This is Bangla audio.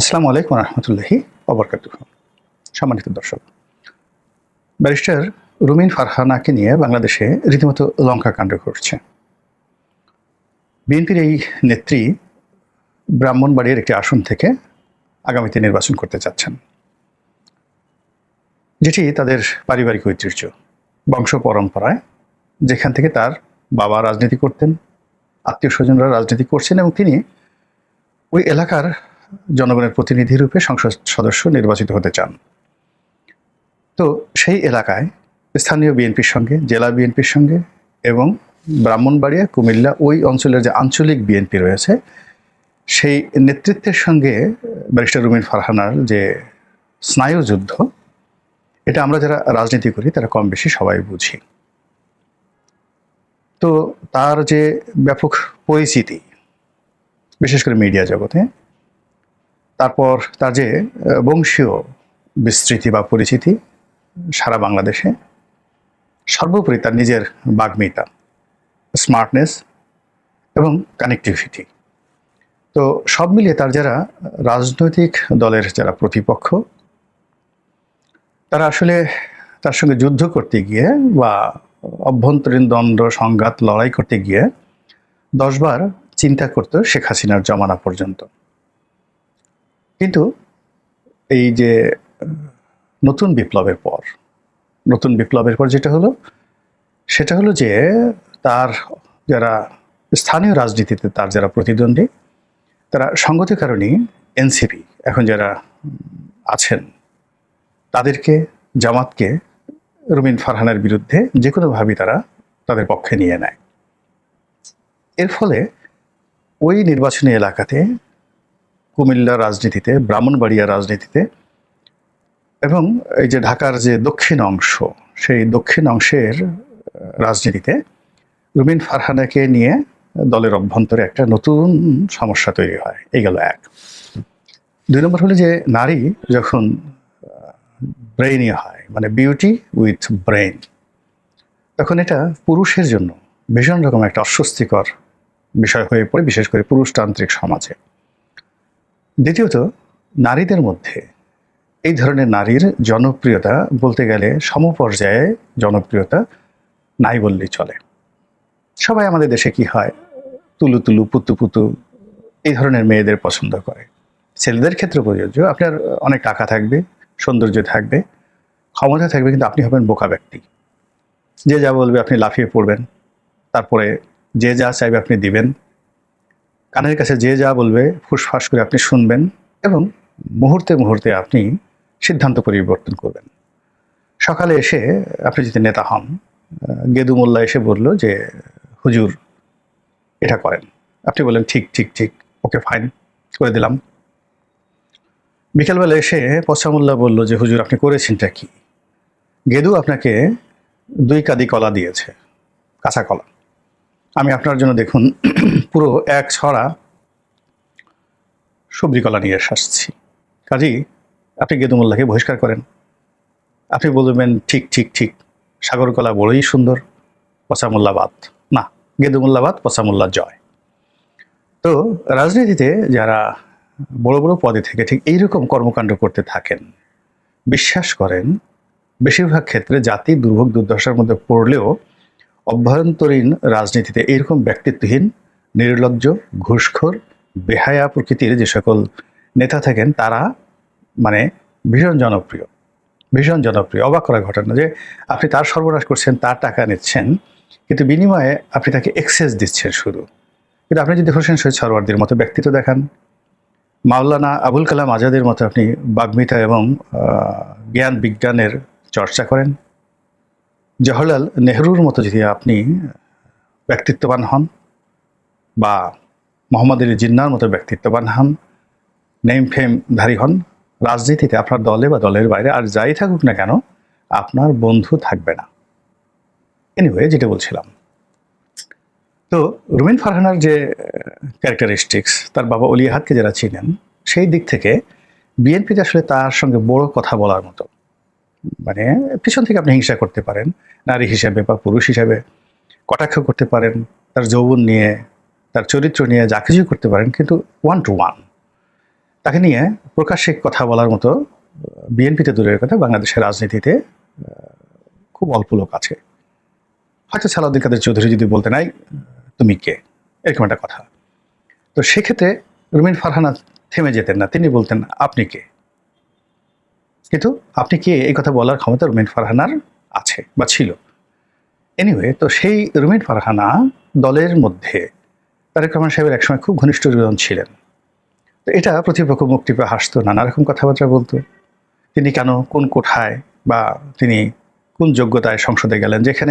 আসসালামু আলাইকুম রহমতুল্লাহি অবরকাত সম্মানিত দর্শক, ব্যারিস্টার রুমিন ফারহানাকে নিয়ে বাংলাদেশে রীতিমতো লঙ্কা কাণ্ড ঘটছে। বিএনপির এই নেত্রী ব্রাহ্মণবাড়ির একটি আসন থেকে আগামীতে নির্বাচন করতে চাচ্ছেন। যেটি তাদের পারিবারিক ঐতিহ্য, বংশ পরম্পরায়, যেখান থেকে তার বাবা রাজনীতি করতেন, আত্মীয় স্বজনরা রাজনীতি করছেন এবং তিনি ওই এলাকার জনগণের প্রতিনিধি রূপে সংসদ সদস্য নির্বাচিত হতে চান। তো সেই এলাকায় স্থানীয় বিএনপির সঙ্গে, জেলা বিএনপির সঙ্গে এবং ব্রাহ্মণবাড়িয়া, কুমিল্লা ওই অঞ্চলের যে আঞ্চলিক বিএনপি রয়েছে, সেই নেতৃত্বের সঙ্গে ব্যারিস্টার রুমিন ফারহানার যে স্নায়ুযুদ্ধ, এটা আমরা যারা রাজনীতি করি, তারা কম বেশি সবাই বুঝি। তো তার যে ব্যাপক পরিচিতি, বিশেষ করে মিডিয়া জগতে তারপর তার যে বংশীয় বিস্তৃতি বা পরিচিতি, সারা বাংলাদেশে, সর্বোপরি তার নিজের বাগ্মিতা স্মার্টনেস এবং কানেক্টিভিটি তো সব মিলিয়ে তার যারা রাজনৈতিক দলের যারা প্রতিপক্ষ, তারা আসলে তার সঙ্গে যুদ্ধ করতে গিয়ে বা অভ্যন্তরীণ দ্বন্দ্ব, সংঘাত, লড়াই করতে গিয়ে দশবার চিন্তা করতো শেখ হাসিনার জমানা পর্যন্ত। কিন্তু এই যে, নতুন বিপ্লবের পর, নতুন বিপ্লবের পর যেটা হলো, সেটা হলো যে, তার যারা স্থানীয় রাজনীতিতে তার যারা প্রতিদ্বন্দ্বী, তারা সঙ্গত কারণেই এনসিপি, এখন যারা আছেন, তাদেরকে, জামাতকে রুমিন ফারহানের বিরুদ্ধে যে কোনোভাবেই তারা তাদের পক্ষে নিয়ে নেয়। এর ফলে ওই নির্বাচনী এলাকাতে কুমিল্লা রাজনীতিতে, ব্রাহ্মণবাড়িয়া রাজনীতিতে এবং এই যে ঢাকার যে দক্ষিণ অংশ, সেই দক্ষিণ অংশের রাজনীতিতে রুমিন ফারহানাকে নিয়ে দলের অভ্যন্তরে একটা নতুন সমস্যা তৈরি হয়। এই গেল এক। দুই নম্বর হলো যে নারী যখন ব্রেইনি হয় মানে বিউটি উইথ ব্রেইন তখন এটা পুরুষের জন্য ভীষণ রকম একটা অস্বস্তিকর বিষয় হয়ে পড়ে, বিশেষ করে পুরুষতান্ত্রিক সমাজে। দ্বিতীয়ত, নারীদের মধ্যে এই ধরনের নারীর জনপ্রিয়তা বলতে গেলে সমপর্যায়ে জনপ্রিয়তা নাই বললেই চলে। সবাই আমাদের দেশে কি হয়? তুলু তুলু, পুতু পুতু এই ধরনের মেয়েদের পছন্দ করে। ছেলেদের ক্ষেত্রে প্রযোজ্য, আপনার অনেক টাকা থাকবে, সৌন্দর্য থাকবে, ক্ষমতা থাকবে, কিন্তু আপনি হবেন বোকা ব্যক্তি। যে যা বলবে আপনি লাফিয়ে পড়বেন, তারপরে যে যা চাইবে আপনি দিবেন কানের কাছে যে যা বলবে, ফুসফাস করে আপনি শুনবেন এবং মুহূর্তে মুহূর্তে আপনি সিদ্ধান্ত পরিবর্তন করবেন। সকালে এসে আপনি যদি নেতা হন গেদু মোল্লা এসে বলল যে, হুজুর, এটা করেন। আপনি বলেন ঠিক ঠিক ঠিক, ওকে ফাইন করে দিলাম। বিকেলবেলা এসে পশ্চামুল্লাহ বলল যে, হুজুর, আপনি করেছেনটা কি? গেদু আপনাকে দুই কাদি কলা দিয়েছে, কাঁচা কলা। আমি আপনার জন্য দেখুন, পুরো এক ছড়া সবজি কলা নিয়ে আসছি। কাজী আপনি গেদুমুল্লাহকে বহিষ্কার করেন। আপনি বলবেন, ঠিক ঠিক ঠিক সাগর কলা বড়ই সুন্দর, পচামুল্লাবাদ। না, গেদুমুল্লাবাদ, পচামুল্লা জয়। তো রাজনীতিতে যারা বড় বড় পদে থেকে ঠিক এইরকম কর্মকাণ্ড করতে থাকেন, বিশ্বাস করেন, বেশিরভাগ ক্ষেত্রে জাতি দুর্ভোগ দুর্দশার মধ্যে পড়লেও অভ্যন্তরীণ রাজনীতিতে এরকম ব্যক্তিত্বহীন, নির্লজ্জ, ঘুষখোর, বেহায়া প্রকৃতির যে সকল নেতা থাকেন, তারা মানে ভীষণ জনপ্রিয়। ভীষণ জনপ্রিয়। অবাক করা ঘটনা যে আপনি তার সর্বনাশ করছেন, তার টাকা নিচ্ছেন, কিন্তু বিনিময়ে আপনি তাকে এক্সেস দিচ্ছেন শুধু। কিন্তু আপনি যদি হোসেন শহীদ সরওয়ার্দির মতো ব্যক্তিত্ব দেখান, মাওলানা আবুল কালাম আজাদের মতো আপনি বাগ্মিতা এবং জ্ঞান বিজ্ঞানের চর্চা করেন জওহরলাল নেহরুর মতো যদি আপনি ব্যক্তিত্ববান হন বা মোহাম্মদ আলী জিন্নার মতো ব্যক্তিত্ববান হন নেম ফেমধারী হন, রাজনীতিতে আপনার দলে বা দলের বাইরে আর যাই থাকুক না কেন, আপনার বন্ধু থাকবে না। এনিওয়ে যেটা বলছিলাম। তো রুমিন ফারহানার যে ক্যারেক্টারিস্টিক্স তার বাবা অলিয়াহাতকে যারা চিনেন, সেই দিক থেকে বিএনপিতে আসলে তার সঙ্গে বড় কথা বলার মতো। মানে পিছন থেকে আপনি হিংসা করতে পারেন, নারী হিসাবে বা পুরুষ হিসাবে কটাক্ষ করতে পারেন, তার যৌবন নিয়ে, তার চরিত্র নিয়ে যা কিছু করতে পারেন, কিন্তু ওয়ান টু ওয়ান তাকে নিয়ে প্রকাশ্যে কথা বলার মতো বিএনপিতে দূরের কথা, বাংলাদেশের রাজনীতিতে খুব অল্প লোক আছে। হয়তো সালাউদ্দিন কাদের চৌধুরী যদি বলতে নাই তুমি কে? এরকম একটা কথা। তো সেক্ষেত্রে রুমিন ফারহানা থেমে যেতেন না। তিনি বলতেন, আপনি কে? কিন্তু আপনি কে এই কথা বলার ক্ষমতা রুমিন ফারহানার আছে বা ছিল? এনিওয়ে তো সেই রুমিন ফারহানা দলের মধ্যে তারেক রহমান সাহেবের একসময় খুব ঘনিষ্ঠ জন ছিলেন। তো এটা প্রতিপক্ষ মুক্তি পেয়ে হাসতো, নানা রকম কথাবার্তা বলতো। তিনি কেন, কোন কোঠায় বা তিনি কোন যোগ্যতায় সংসদে গেলেন? যেখানে